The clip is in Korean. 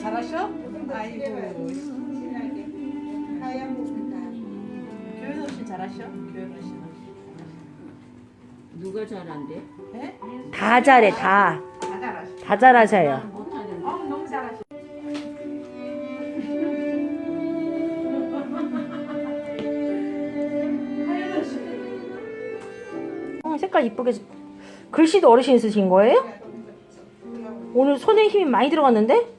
잘하셔? 아이고 교현 어르신 잘하셔? 교현 어르신 누가 잘한대? 네? 다 잘해 다. 다 잘하셔 다 잘하셔요. 색깔 이쁘게 쓰- 글씨도 어르신이 쓰신 거예요? 오늘 손에 힘이 많이 들어갔는데?